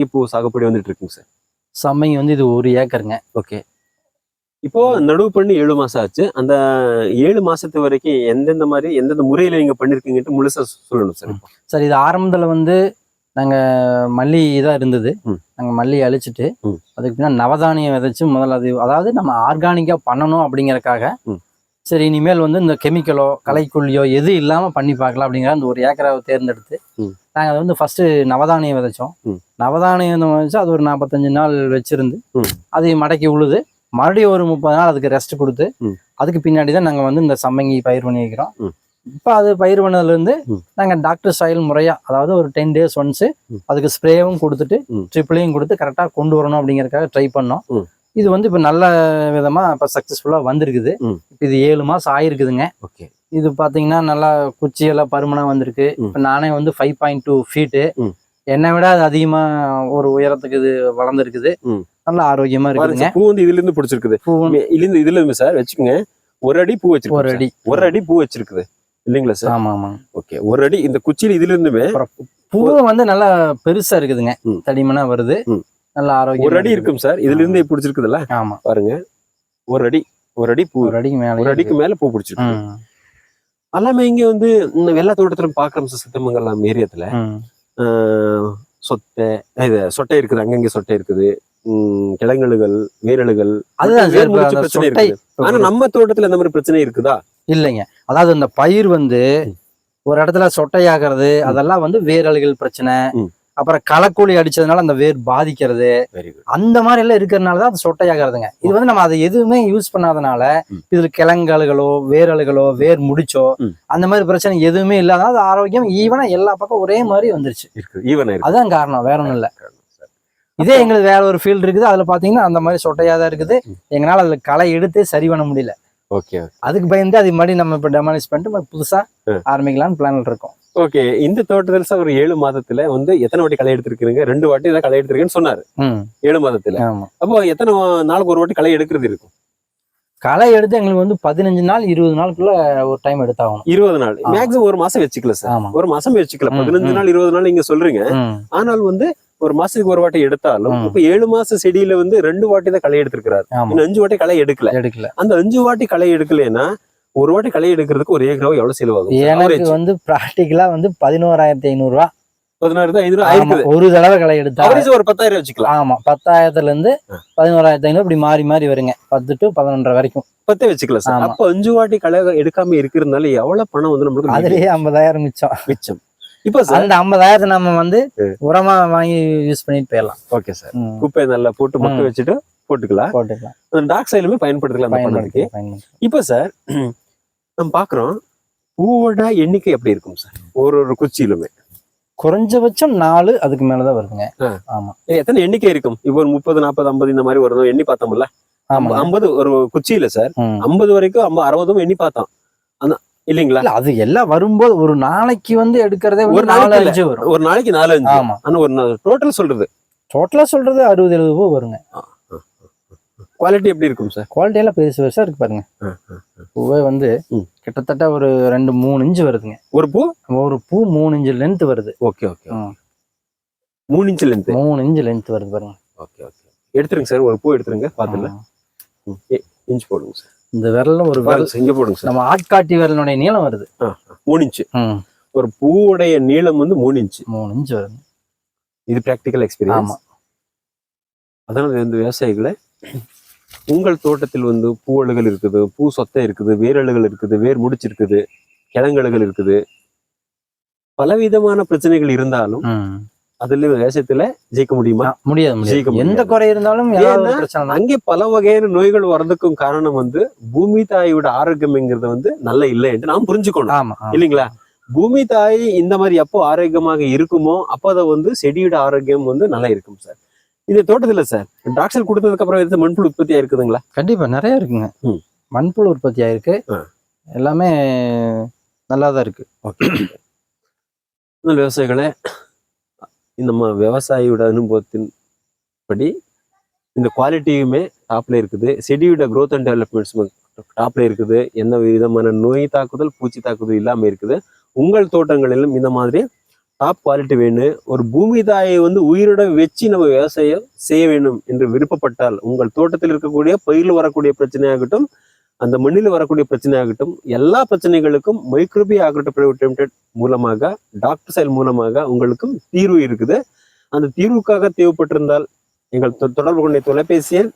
இப்போ சாகுபடி வந்துட்டு இருக்குங்க சார் சம்மங்கி வந்து இது ஒரு ஏக்கருங்க ஓகே இப்போ நடவு பண்ணி ஏழு மாசம் ஆச்சு அந்த ஏழு மாசத்து வரைக்கும் எந்தெந்த மாதிரி எந்தெந்த முறையில நீங்க பண்ணிருக்கீங்கன்ட்டு முழுசா சொல்லணும் சார். சார் இது ஆரம்பத்தில் வந்து நாங்கள் மல்லி இதாக இருந்தது ம். நாங்கள் மல்லி அழிச்சிட்டு. அதுக்கு பின்னாடி நவதானியம் விதைச்சு முதல்ல அது அதாவது நம்ம ஆர்கானிக்காக பண்ணணும் அப்படிங்கறக்காக. சரி இனிமேல் வந்து இந்த கெமிக்கலோ களைக்கொல்லியோ எது இல்லாமல் பண்ணி பார்க்கலாம் அப்படிங்கிற அந்த ஒரு ஏக்கரை தேர்ந்தெடுத்து. நாங்கள் அதை வந்து ஃபர்ஸ்ட் நவதானியம் விதைச்சோம். நவதானியம் விதைச்சு அது ஒரு நாற்பத்தஞ்சு நாள் வச்சிருந்து. அதை மடக்கி உழுது மறுபடியும் ஒரு முப்பது நாள் அதுக்கு ரெஸ்ட் கொடுத்து. அதுக்கு பின்னாடி தான் நாங்கள் வந்து இந்த சம்மங்கி பயிர் பண்ணி வைக்கிறோம். இப்போ அது பயிர் பண்ணதுலேருந்து. நாங்கள் டாக்டர் ஸ்டைல் முறையா அதாவது ஒரு டென் டேஸ் ஒன்ஸு. அதுக்கு ஸ்ப்ரேவும் கொடுத்துட்டு ம். ட்ரிப்பிளையும் கொடுத்து கரெக்டாக கொண்டு வரணும் அப்படிங்கறதுக்காக ட்ரை பண்ணோம். இது வந்து இப்போ நல்ல விதமாக இப்போ சக்ஸஸ்ஃபுல்லாக வந்திருக்குது இது ஏழு மாதம் ஆயிருக்குதுங்க. ஓகே. இது பார்த்தீங்கன்னா நல்லா குச்சியெல்லாம் பருமனாக வந்திருக்கு. இப்போ நானே வந்து ஃபைவ் பாயிண்ட் டூ ஃபீட்டு. என்னை விட அது அதிகமாக ஒரு உயரத்துக்கு இது வளர்ந்துருக்குது. நல்ல ஆரோக்கியமாக பாருங்க இருக்குதுங்க. பூ வந்து இதுல இருந்து பிடிச்சிருக்குது. பூ இருந்து இதுல இருந்து சார் வச்சுக்கோங்க. ஒரு அடி பூ வச்சிருக்கு ஒரு அடி. ஒரு அடி பூ வச்சிருக்குது. இல்லைங்களா சார்? ஆமாம் ஆமாம் ஓகே ஒரு அடி இந்த குச்சியில இதுல இருந்துமே பூ வந்து நல்லா பெருசா இருக்குதுங்க. தடிமனா வருது. நல்ல ஆரோக்கியம் ஒரு அடி இருக்கும் சார். இதுல இருந்து பிடிச்சிருக்குதுல்ல? ஆமா. பாருங்க. ஒரு அடி. ஒரு அடி பூ ஒரு அடிக்கு மேல ஒரு அடிக்கு மேல பூ பிடிச்சிருக்கு. எல்லாமே இங்க வந்து இந்த வெள்ளா தோட்டத்துல பாக்குறோம் சார் சித்தமங்கலம் ஏரியாத்துல. சொத்தை இது சொட்டை இருக்குது அங்கங்க சொட்டை இருக்குது. கிழங்கழுகள் வேரழுகள். அதுதான் வேர் பிரச்சனை சொட்டை இருக்குது. ஆனா நம்ம தோட்டத்துல இந்த மாதிரி பிரச்சனை இருக்குதா? இல்லைங்க. அதாவது அந்த பயிர் வந்து. ஒரு இடத்துல சொட்டையாகிறது அதெல்லாம் வந்து வேரல்கள் பிரச்சனை. அப்புறம் களக்கூலி அடிச்சதுனால அந்த வேர் பாதிக்கிறது. அந்த மாதிரி எல்லாம் இருக்கிறதுனால தான் அது சொட்டையாகிறதுங்க. இது வந்து நம்ம அதை எதுவுமே யூஸ் பண்ணாதனால. இதுல கிழங்கல்களோ வேரல்களோ வேர் முடிச்சோ. அந்த மாதிரி பிரச்சனை எதுவுமே இல்லாத அது ஆரோக்கியம் ஈவனா எல்லா பக்கம் ஒரே மாதிரி வந்துருச்சு. அதான் காரணம். வேற ஒண்ணும் இல்ல. இதே எங்களுக்கு வேற ஒரு ஃபீல்டு இருக்குது. அதுல பாத்தீங்கன்னா அந்த மாதிரி சொட்டையா தான் இருக்குது. எங்களால அதுல களை எடுத்து சரி பண்ண முடியல. ஓகே அதுக்கு பயந்து அது மாதிரி நம்ம இப்ப டெமாலிஷ் பண்ணிட்டு புதுசா. ஆரம்பிக்கலாம்னு பிளான்ல இருக்கோம். ஓகே இந்த தோட்டத்துல சார் ஒரு ஏழு மாதத்துல வந்து எத்தனை வாட்டி களை எடுத்திருக்கீங்க ரெண்டு வாட்டி தான் களை எடுத்திருக்கேன்னு சொன்னாரு. ஏழு மாதத்துல. அப்போ எத்தனை நாளுக்கு ஒரு வாட்டி களை எடுக்கிறது இருக்கும்? களை எடுத்து எங்களுக்கு வந்து பதினஞ்சு நாள் இருபது நாளுக்குள்ள ஒரு டைம் எடுத்தாகணும். இருபது நாள். மேக்ஸிமம் ஒரு மாசம் வச்சுக்கல சார். ஒரு மாசம் வச்சுக்கல. பதினஞ்சு. நாள் இருபது நாள் நீங்க சொல்றீங்க. ஆனால் வந்து ஒரு மாசத்துக்கு ஒரு வாட்டி எடுத்தாலும். இப்ப ஏழு மாச செடியில வந்து ரெண்டு வாட்டி தான் களை எடுத்திருக்கிறாரு. அஞ்சு வாட்டி களை எடுக்கல. எடுக்கல. அந்த அஞ்சு வாட்டி களை எடுக்கலைன்னா ஒரு வாட்டி களை எடுக்கிறதுக்கு ஒரு ஏக்கராவை எவ்வளவு செலவாகும்? எனக்கு. வந்து பிராக்டிக்கலா வந்து பதினோராயிரத்தி ஐநூறு ரூபா ஐநூறு ஆயிருக்குது ஒரு தடவை களை எடுத்தா ஒரு பத்தாயிரம் வச்சுக்கலாம். ஆமா பத்தாயிரத்துல இருந்து. பதினோராயிரத்தி ஐநூறு இப்படி மாறி மாறி வருங்க. பத்து டு பதினொன்றரை வரைக்கும். பத்தே வச்சுக்கலாம் சார். அப்ப அஞ்சு வாட்டி களை எடுக்காம இருக்கிறதுனால எவ்வளவு பணம் வந்து நம்மளுக்கு அதுலயே ஐம்பதாயிரம் மிச்சம். மிச்சம். இப்ப அந்த ஐம்பதாயிரத்தை நம்ம வந்து உரமா வாங்கி யூஸ் பண்ணிட்டு போயிடலாம். Okay sir. ம், குப்பையை நல்லா போட்டு மக்க. வச்சுட்டு போட்டுக்கலாம். போட்டுக்கலாம். டாக் சைடுமே பயன்படுத்திக்கலாம் அந்த பண்ணதுக்கு பயன்படுத்தி பயன்படுத்தி இப்ப சார் நம்ம பாக்குறோம் பூவோட எண்ணிக்கை எப்படி இருக்கும் சார் ஒரு ஒரு குச்சியிலுமே. குறைஞ்சபட்சம் நாலு அதுக்கு மேலதான் வருதுங்க. ஆமா. எத்தனை எண்ணிக்கை இருக்கும்? இப்போ ஒரு முப்பது நாற்பது ஐம்பது இந்த மாதிரி வரும் எண்ணி பார்த்தோம்ல? ஐம்பது ஒரு குச்சியில சார். ஐம்பது வரைக்கும் ஐம்பது அறுபதும் எண்ணி பார்த்தோம். அந்த இல்லைங்களா? இல்ல அது எல்லாம் வரும்போது ஒரு நாளைக்கு வந்து எடுக்கிறதே ஒரு ஒரு நாளைக்கு நாலு இல்ல. அஞ்சு வரும். ஒரு நாளைக்கு நாலு அஞ்சு ஆமா. ஆனா ஒரு டோட்டல் சொல்றது. டோட்டலா சொல்றது அறுபது எழுபது பூ வருங்க குவாலிட்டி எப்படி இருக்கும் சார் குவாலிட்டி எல்லாம் பெருசு பெருசா இருக்கு பாருங்க. பூவே வந்து. கிட்டத்தட்ட ஒரு ரெண்டு மூணு இன்ச்சு வருதுங்க. ஒரு பூ? ஒரு பூ மூணு இன்ச்சு லென்த் வருது. Okay okay. மூணு இன்ச்சு லென்த் மூணு இன்ச்சு லென்த் வருது பாருங்க. ஓகே ஓகே எடுத்துருங்க சார் ஒரு பூ எடுத்துருங்க பாத்துல ம். இன்ச் போடுங்க சார் இந்த விரலும் ஒரு விரல் இங்க போடுங்க சார் நம்ம ஆட்காட்டி விரலுடைய நீளம் வருது. மூணு இன்ச்சு. ஒரு பூவுடைய நீளம் வந்து மூணு இன்ச்சு. மூணு இன்ச்சு வருது. இது பிராக்டிக்கல் எக்ஸ்பீரியன்ஸ் ஆமா. அதனால இந்த விவசாயிகளை உங்கள் தோட்டத்தில் வந்து பூவழுகள் இருக்குது பூ சொத்தை இருக்குது வேரழுகள் இருக்குது வேர் முடிச்சு இருக்குது கிழங்கழுகள் இருக்குது பலவிதமான பிரச்சனைகள் இருந்தாலும். அதுல விவசாயத்துல ஜெயிக்க முடியுமா முடியாது ஜெயிக்க எந்த. குறை இருந்தாலும். அங்கே பல வகையான நோய்கள் வர்றதுக்கும் காரணம் வந்து பூமி தாயோட ஆரோக்கியம்ங்கிறது வந்து நல்ல இல்லை என்று நாம் புரிஞ்சுக்கணும். இல்லைங்களா பூமி தாய் இந்த மாதிரி எப்போ ஆரோக்கியமாக இருக்குமோ அப்போ அதை வந்து செடியோட ஆரோக்கியம் வந்து நல்லா இருக்கும் சார் இந்த தோட்டத்துல சார். டாக்டர் கொடுத்ததுக்கு அப்புறம் எடுத்து மண்புழு உற்பத்தியா இருக்குதுங்களா கண்டிப்பா நிறைய இருக்குங்க. மண்புழு உற்பத்தி ஆயிருக்கு. எல்லாமே நல்லா தான் இருக்கு விவசாயிகளே நம்ம விவசாயியோட அனுபவத்தின் படி இந்த குவாலிட்டியுமே டாப்ல இருக்குது. செடியோட growth அண்ட் டெவலப்மெண்ட்ஸ் டாப்ல இருக்குது. எந்த விதமான நோய் தாக்குதல் பூச்சி தாக்குதல் இல்லாம இருக்குது. உங்கள் தோட்டங்களிலும் இந்த மாதிரி டாப் குவாலிட்டி வேணும் ஒரு பூமி தாயை வந்து உயிரோட வச்சு நம்ம விவசாயம் செய்ய வேண்டும் என்று விருப்பப்பட்டால் உங்கள் தோட்டத்தில் இருக்கக்கூடிய பயிரில் வரக்கூடிய பிரச்சனையாகட்டும் அந்த மண்ணில் வரக்கூடிய பிரச்சனையாகட்டும் எல்லா பிரச்சனைகளுக்கும் மைக்ரோபி ஆக்ரோட்டோ பிரைவேட் லிமிடெட் மூலமாக டாக்டர் செயல் மூலமாக உங்களுக்கும் தீர்வு இருக்குது. அந்த தீர்வுக்காக தேவைப்பட்டிருந்தால் எங்கள் தொ- தொடர்பு கொண்ட தொலைபேசி எண்